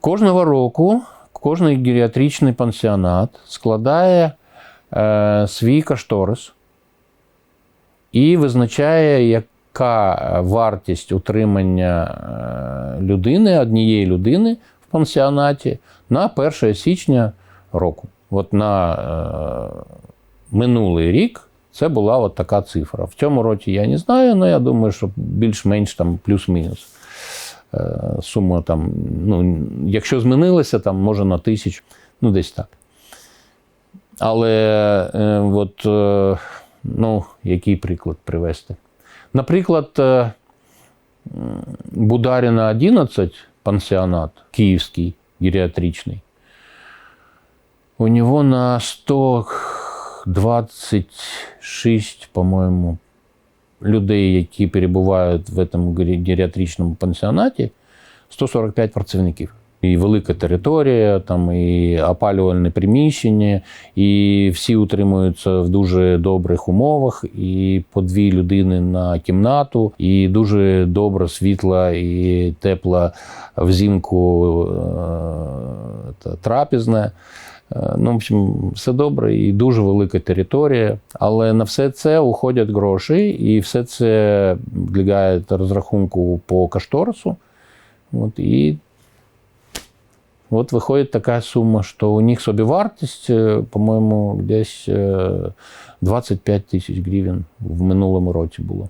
Кожного року кожний геріатричний пансіонат складає е, свій кошторис і визначає, яка вартість утримання е, людини, однієї людини в пансіонаті на 1 січня року. От на е, минулий рік це була от така цифра. В цьому році я не знаю, але я думаю, що більш-менш там плюс-мінус. Е, Сума там, ну, якщо змінилася, там може на тисячу, ну десь так. Але е, от, е, ну, який приклад привести? Наприклад, е, Бударіна 11, пансіонат київський, геріатричний, у него на 126, по-моєму, людей, які перебувають в цьому геріатричному пансіонаті, 145 працівників. І велика територія, там і опалювальне приміщення, і всі утримуються в дуже добрих умовах, і по дві людини на кімнату, і дуже добра, світла і тепла взимку е, та трапезне. Е, Ну, в общем, все добре і дуже велика територія. Але на все це уходять гроші, і все це підлягає розрахунку по кошторису. От, і от виходить така сума, що у них собівартість, е, по-моєму, десь е, 25 тисяч гривень в минулому році було.